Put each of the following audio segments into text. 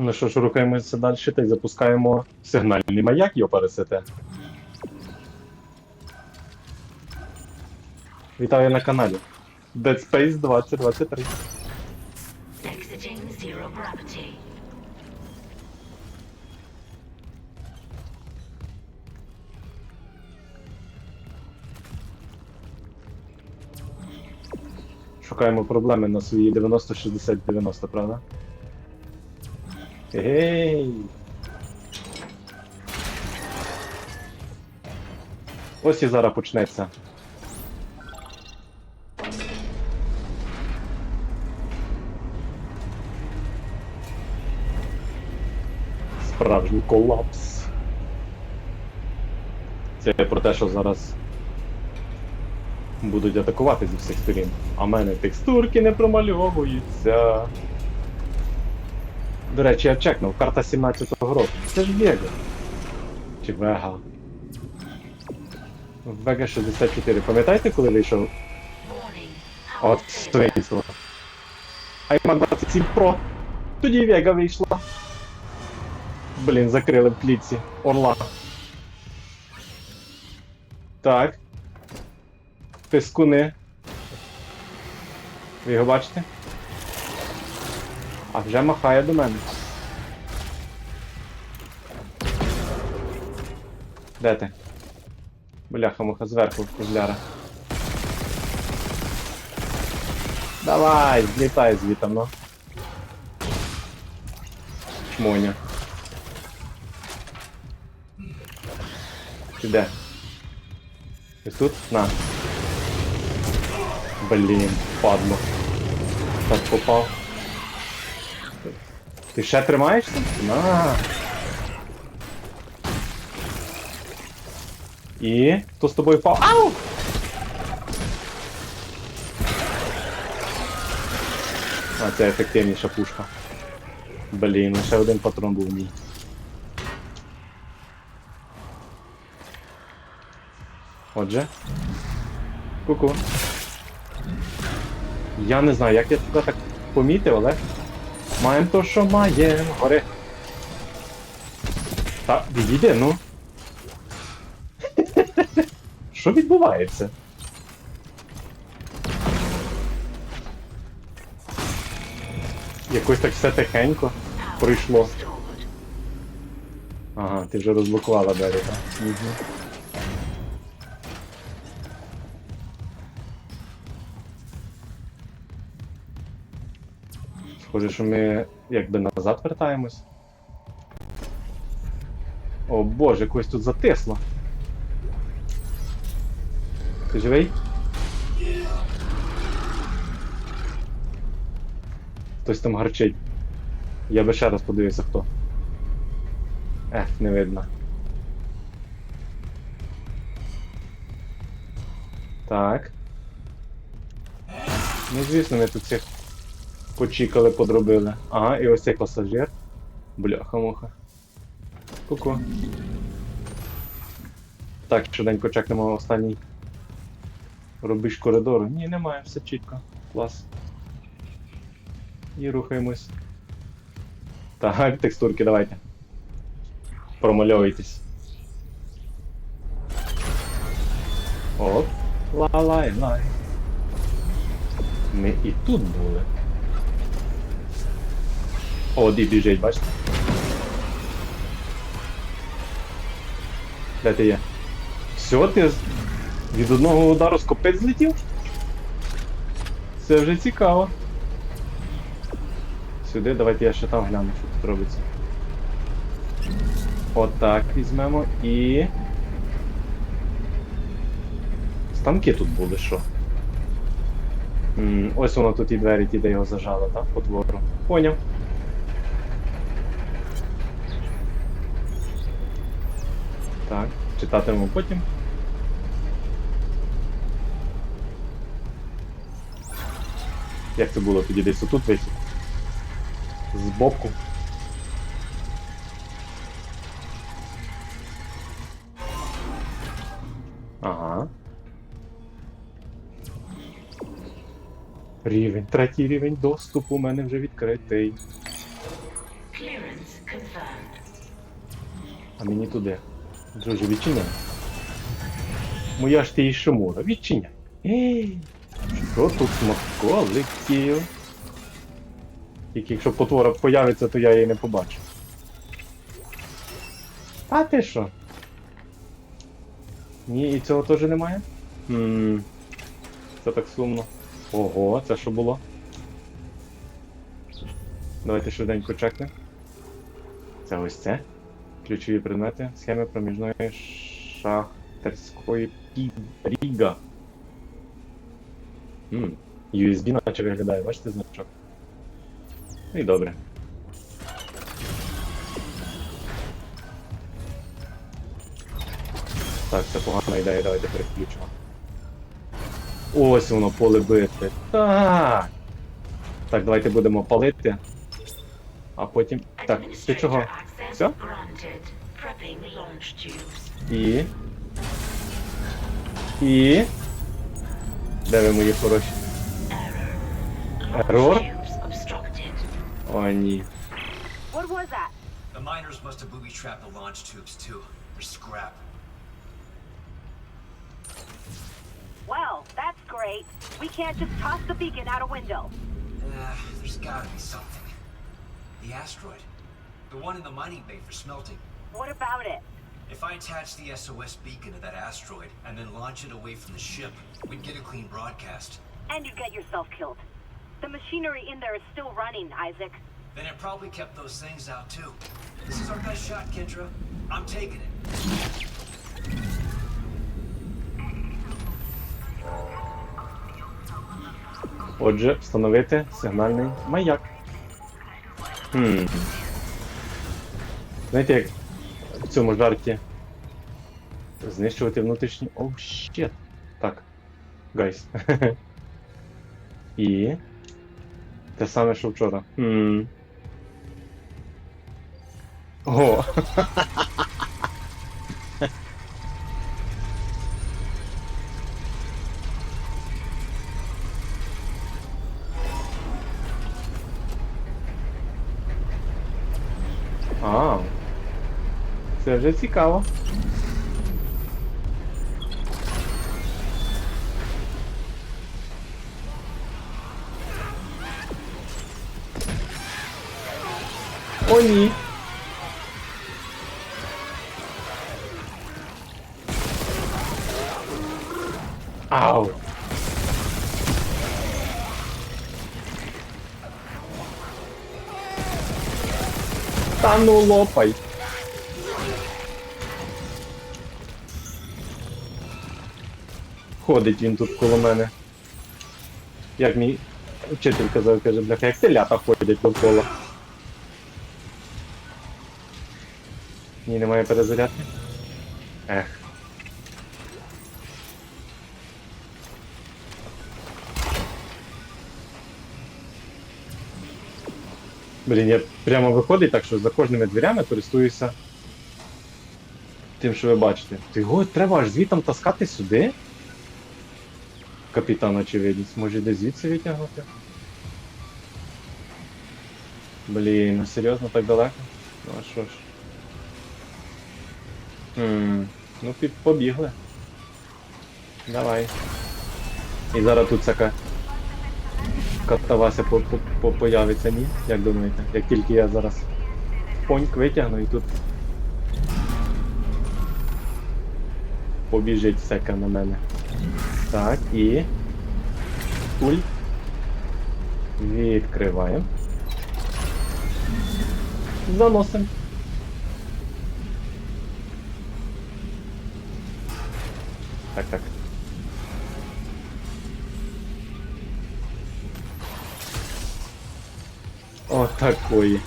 Ну що ж, рухаємося далі та й запускаємо сигнальний маяк його пересете. Вітаю на каналі. Dead Space 2023. Exiting zero gravity. Шукаємо проблеми на свої 90-60-90, правда? Гей! Ось і зараз почнеться. Справжній колапс. Це про те, що зараз будуть атакувати зі всіх сторін. А мене текстурки не промальовуються. До речі, я чекнув, карта 17-го року. Це ж Вега. Чи Вега. Вега 64. Пам'ятаєте, коли вийшов? От вийшло. iMac 27 Pro. Тоді Вега вийшла. Блін, закрили в клітці. Орла. Так. Пискуни. Ви його бачите? А вже махає до мене. Де ти? Бляха муха зверху, козляра. Давай, злітай звітом, ну. Чмоня. Ти де? Ти тут? На. Блін, падло. Так попав. Ти ще тримаєшся? На. І хто з тобою впав? Ау! А, це ефективніша пушка. Блін, лише один патрон був в ній. Отже. Ку-ку. Я не знаю, як я тебе так помітив, але. Маємо то, що маємо. Гори. Та, відійди, ну. Що відбувається? Якось так все тихенько пройшло. Ага, ти вже розблокувала двері, так? Схоже, що ми якби назад вертаємось. О боже, когось тут затисло. Ти живий? Хтось там гарчить. Я би ще раз подивився хто. Ех, не видно. Так. Ну, звісно, ми тут цих почікали, подробили. Ага, і ось цей пасажир. Бляха-муха. Ку-ку. Так, швиденько чекнемо останній рубіж коридору. Ні, немає, все чітко. Клас. І рухаємось. Так, текстурки давайте. Промальовуйтесь. Оп. Ла-лай-лай. Ми і тут були. О, ді біжить, бачите? Де ти є? Все, ти від одного удару з копець злетів? Це вже цікаво. Сюди, давайте я ще там гляну, що тут робиться. Отак візьмемо і. Станки тут були, що? М, ось воно тут і двері, ті, де його зажало, так? По двору. Поняв. Так, читатимемо потім. Як це було тоді десь отут висів? Збоку. Ага. Рівень, третій рівень доступу у мене вже відкритий. А мені туди. Друже, відчиняй. Моя ж ти і Шимура, відчиняй. Ей, що тут смаколиків? Тільки якщо потвора появиться, то я її не побачу. А ти що? Ні, і цього теж немає? Хм. Це так сумно. Ого, це що було? Давайте швиденько чекнемо. Це ось це. Ключові предмети, схеми проміжної шахтерської підріга. USB наче виглядає, бачите значок? Ну і добре. Так, це погана ідея, давайте переключимо. Ось воно поле битви. Так. Так, давайте будемо палити. А потім. Так, ти чого? Administrator access Все? granted. Prepping launch tubes. І. І. Де ви мої хороші? Error. Launch Error? tubes obstructed. О, ні. What was that? The miners must have booby-trapped the launch tubes too. They're scrap. Well, that's great. We can't just toss the beacon out a window. Uh, there's gotta be something. The asteroid. The one in the mining bay for smelting. What about it? If I attach the SOS beacon to that asteroid and then launch it away from the ship, we'd get a clean broadcast. And you'd get yourself killed. The machinery in there is still running, Isaac. Then it probably kept those things out too. This is our best shot, Kendra. I'm taking it. Отже, встановити сигнальний маяк. Хм. Знаєте, як в цьому жарті знищувати внутрішні. Оу, щет. Так. Гайс. І. Те саме, що вчора. Хм. О! А. Це вже цікаво. О, ні. Ау. Та ну лопай. Ходить він тут коло мене. Як мій вчитель казав, каже, бляха, як телята ходять довкола. Ні, немає перезарядки. Ех. Блін, я прямо виходить так, що за кожними дверями користуюся тим, що ви бачите. Ти його треба аж звітом таскати сюди? Капітан очевидність, може десь звідси витягнути? Блін, ну серйозно так далеко? Ну а що ж. Хм, ну під побігли. Давай. І зараз тут всяка катавася по, по, по появиться, ні? Як думаєте? Як тільки я зараз поньк витягну і тут побіжить всяка на мене. Так, і. Туль. Відкриваємо. Заносимо. Так, так. О, такої.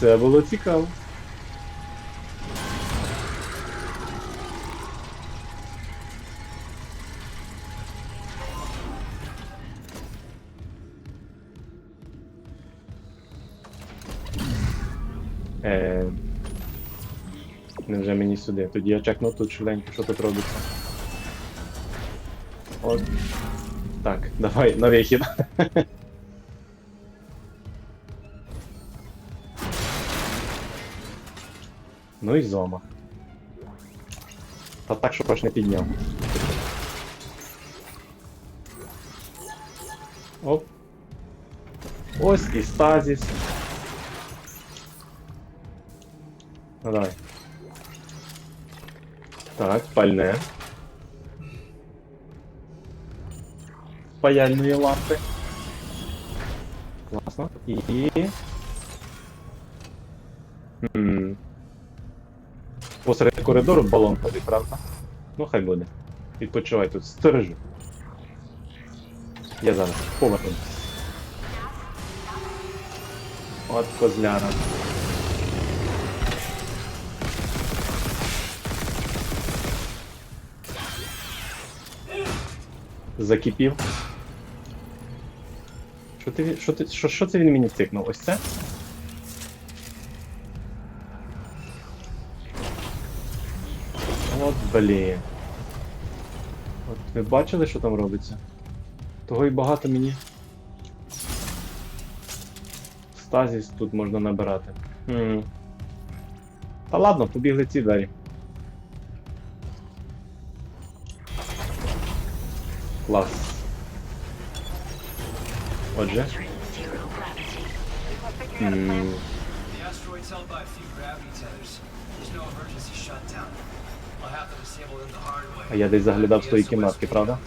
Це було цікаво. Мені сюди? Тоді я чекну тут швиденько, що тут робиться. От. Так, давай на вихід. Ну і зома. Та так, щоб аж не підняв. Оп. Ось і стазіс. Ну давай. Так, пальне. Паяльної лампи. Класно. І. Хм. Посеред коридору балон ходить, правда? Ну хай буде. Відпочивай тут, стережу. Я зараз повернусь. От козляра. Закипів. Що ти, що ти, що, що це він мені цикнув? Ось це? От блін. От ви бачили, що там робиться? Того і багато мені. Стазіс тут можна набирати. Хм. Та ладно, побігли ці двері. Клас. Отже. М, The asteroid's held by a. А я десь заглядав в SOS кімнатки, правда?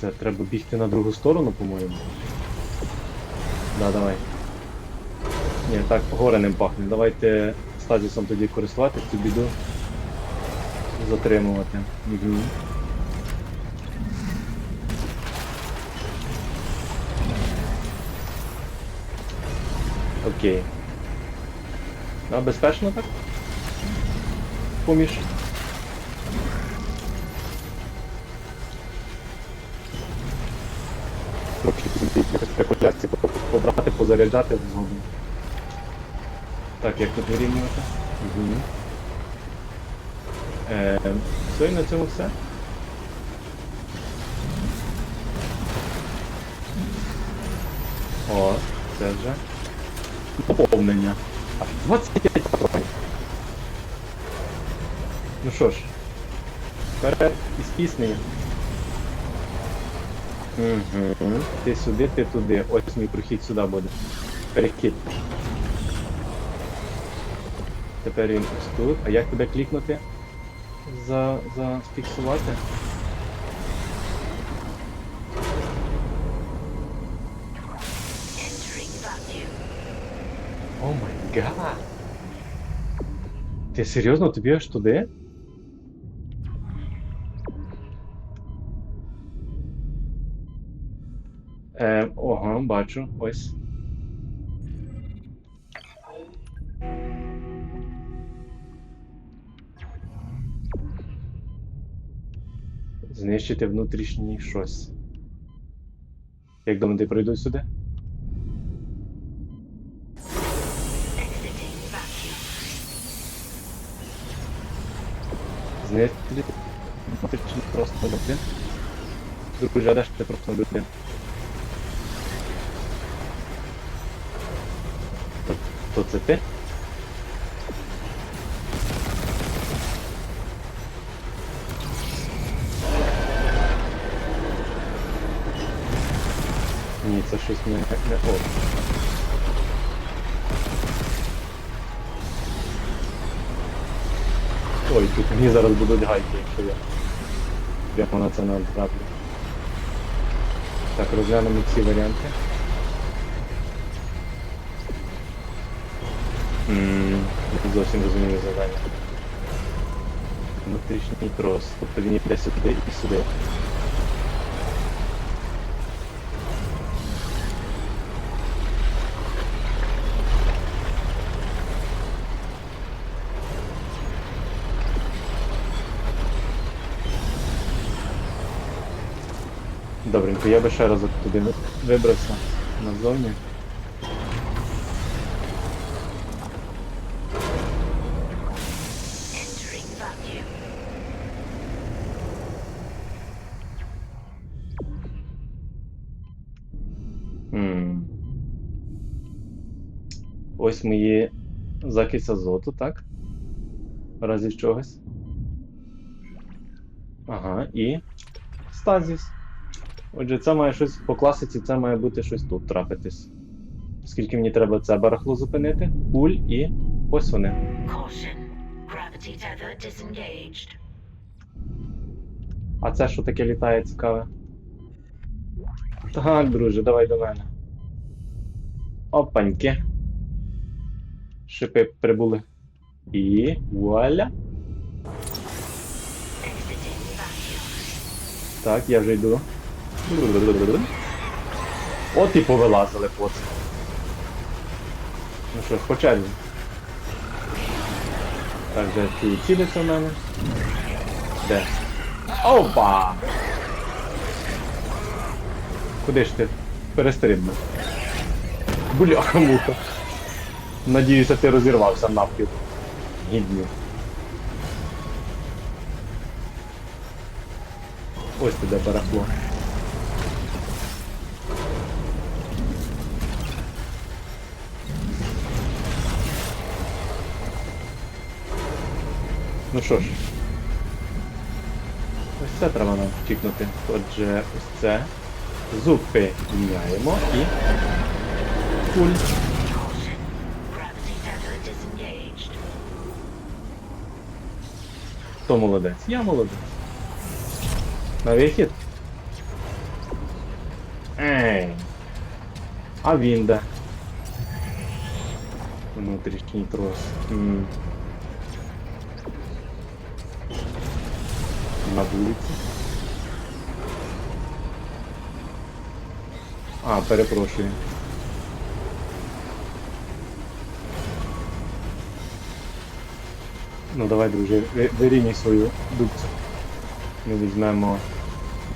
Це треба бігти на другу сторону, по-моєму. Да, давай. Ні, так горе не пахне. Давайте стазісом тоді користуватись, цю біду затримувати. Угу. Окей. А безпечно так? Поміж. Трохи спекуляції побрати, позаряджати згодом. Так, як тут вирівнювати? Угу. Е, все, і на цьому все. О, це вже. Доповнення. Аж 25 патронів. Ну що ж, вперед із піснею. Угу. Ти сюди, ти туди. Ось мій прохід сюди буде. Перехід. Тепер він ось тут. А як тебе клікнути? За, зафіксувати? О май гад! Ти серйозно тобі аж туди? Е, ого, бачу, ось. Знищити внутрішнє щось. Як думаєте, пройду сюди? Знищити внутрішнє просто людини. Друже, жадаш, це просто людина. То це ти? Ні, це щось не, не о. Ой, тут мені зараз будуть гайки, якщо я прямо на це не. Так, розглянемо ці варіанти. Ммм, зовсім розумію завдання. Внутрішній трос. Тобто він йде сюди і сюди. Добренько, я би ще разок туди вибрався назовні. М. Ось мої закись азоту, так? В разі чогось. Ага, і стазіс. Отже, це має щось по класиці, це має бути щось тут трапитись. Оскільки мені треба це барахло зупинити, пуль і ось вони. А це що таке літає цікаве? Так, друже, давай до мене. Опаньки. Шипи прибули. І вуаля. Так, я вже йду. От і повилазили поци. Ну що черзі. Так, де ці ціляться в мене. Де? Опа! Куди ж ти? Перестрибнув. Бляха муха. Надіюся, ти розірвався навпіл. Гідні. Ось туди барахло. Ну що ж. Ось це треба нам втікнути. Отже, ось це. Зупиняємо і. Куль. Хто молодець? Я молодець. На вихід. Ей. А він де? Внутрішній трос. М. На вулиці. А, перепрошую. Ну давай, друже, ви- вирівняй свою дубцю. Ми візьмемо.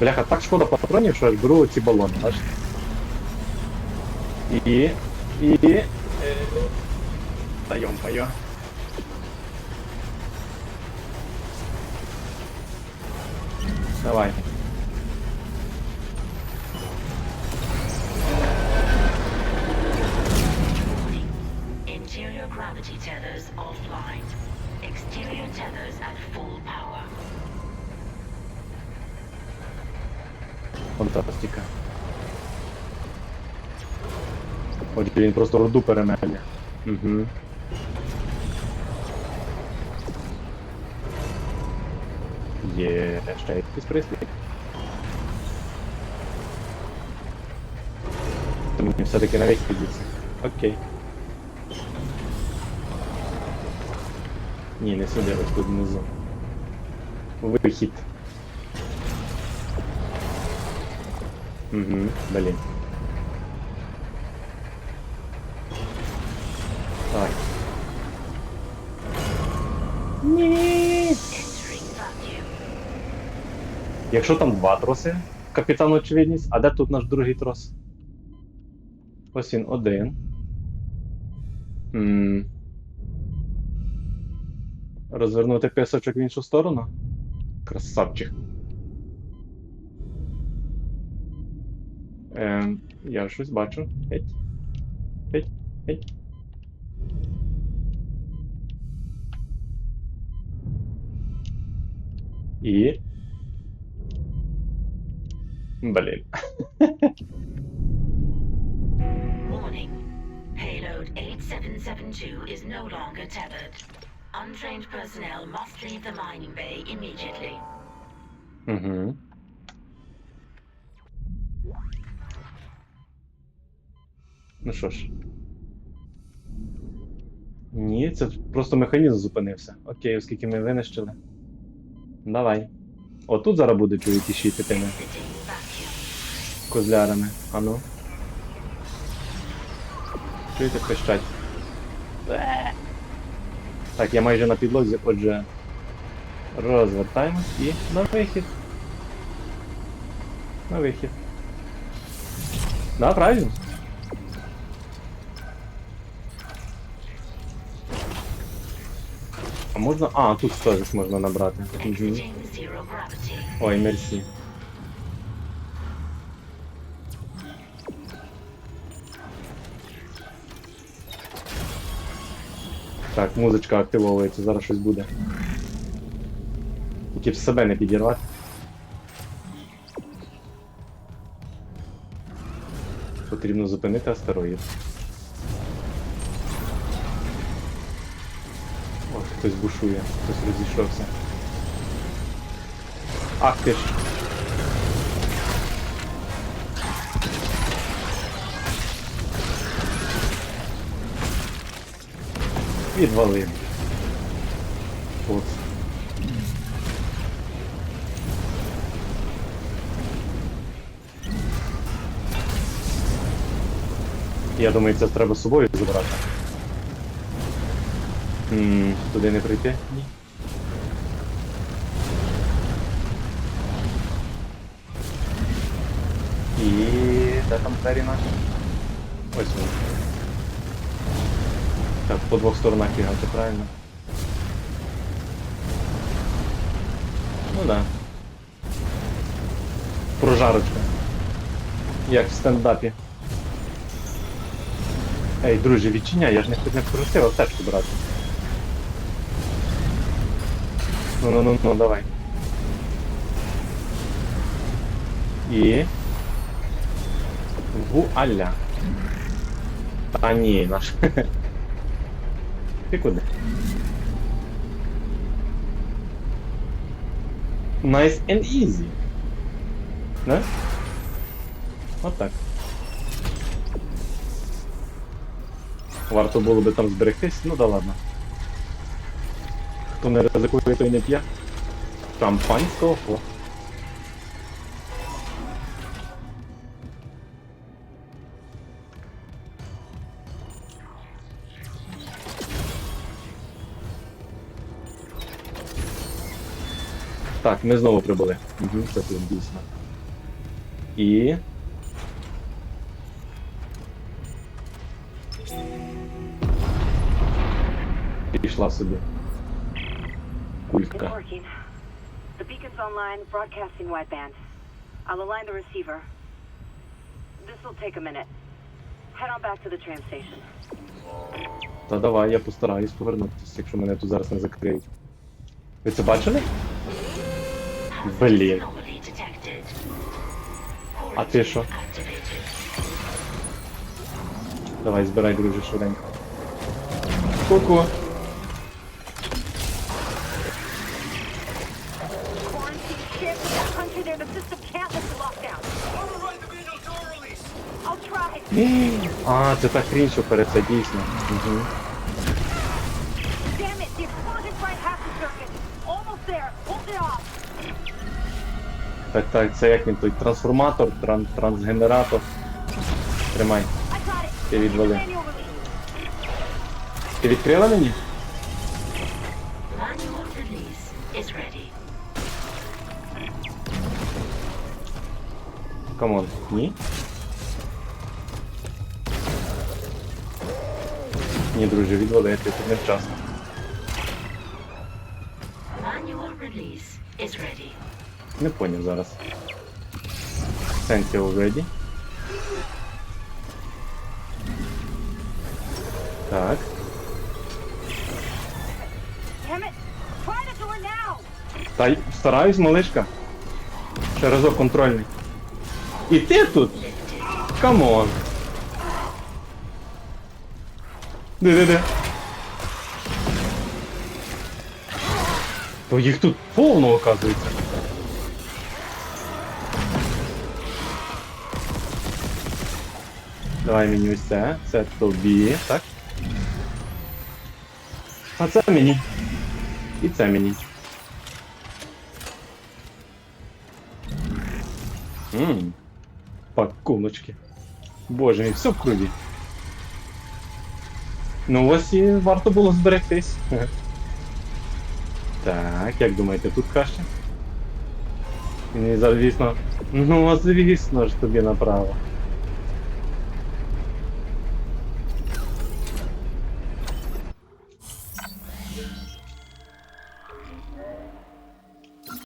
Бляха, так шкода патронів, що аж беру ці балони, бачите? І. І. Е... Та йомпайо. Давай. Interior gravity tethers offline. Exterior tethers at full power. Фантастика. Отже, він просто роду перемелює. Угу. Є ще якийсь пристрій. То мені все-таки навіть підійться. Окей. Ні, не сюди, ось тут внизу. Вихід. Угу, блін. Якщо там два троси, капітан очевидність, а де тут наш другий трос? Ось він один. м Розвернути писочок в іншу сторону. Красавчик. Ем, я щось бачу. Геть. Геть. Геть. І. Блін. Warning. Payload 8772 is no longer tethered. Untrained personnel must leave the mining bay immediately. Угу. Ну що ж. Ні, це просто механізм зупинився. Окей, оскільки ми винищили. Давай. Отут зараз буде чують іщити тими Козлярами. Ану. Чуєте пищать? Так, я майже на підлозі, отже. Розвертаємось і на вихід. На вихід. Да, правильно. А можна. А, тут стожик можна набрати. Ой, мерсі. Так, музичка активовується, зараз щось буде. Тільки в себе не підірвати. Потрібно зупинити астероїд. От хтось бушує, хтось розійшовся. Ах ти ж. Відвалив. От. Я думаю, це треба з собою забрати. М, Туди не прийти? Ні. І де там двері наші? Ось вони. Так, по двох сторонах бігати, правильно? Ну да. Прожарочка. Як в стендапі. Ей, друже, відчиняй, я ж не, не просив аптечку брати. Ну ну ну ну давай. І. Вуаля. Та ні, наш. Ти куди? Nice and easy. Да? От так. Варто було би там зберегтись, ну да ладно. Хто не ризикує, той не п'є. Шампанського. Так, ми знову прибули. Угу, це тут дійсно. І. Пішла собі. Кулька. The beacon's online, broadcasting wideband. I'll align the receiver. This will take a minute. Head on back to the tram station. Та давай, я постараюсь повернутися, якщо мене тут зараз не закриють. Ви це бачили? Блін. Anomaly detected. А ти що? Activated. Давай, збирай, друже, швиденько. Ку-ку. Quarantine ship in that country there, the system can't lift the lockdown. Override the manual door release! I'll try. А, це та хрінь, що перед це дійсно. Угу. Так, це як він той трансформатор, тран, трансгенератор. Тримай. Ти відвали. Ти відкрила мені? Камон. Ні? Ні, друже, відвали, ти тут невчасно. Manual Не поняв зараз. Сенсі already. Так. Та стараюсь, малишка. Ще разок контрольний. І ти тут? Камон. Де-де-де. То їх тут повно, оказується. Давай мені ось це. Це тобі, так? А це мені. І це мені. Ммм. Пакуночки. Боже мій, все в крові. Ну ось і варто було зберегтись. Так, як думаєте, тут краще? Ні, звісно. Ну, звісно ж тобі направо.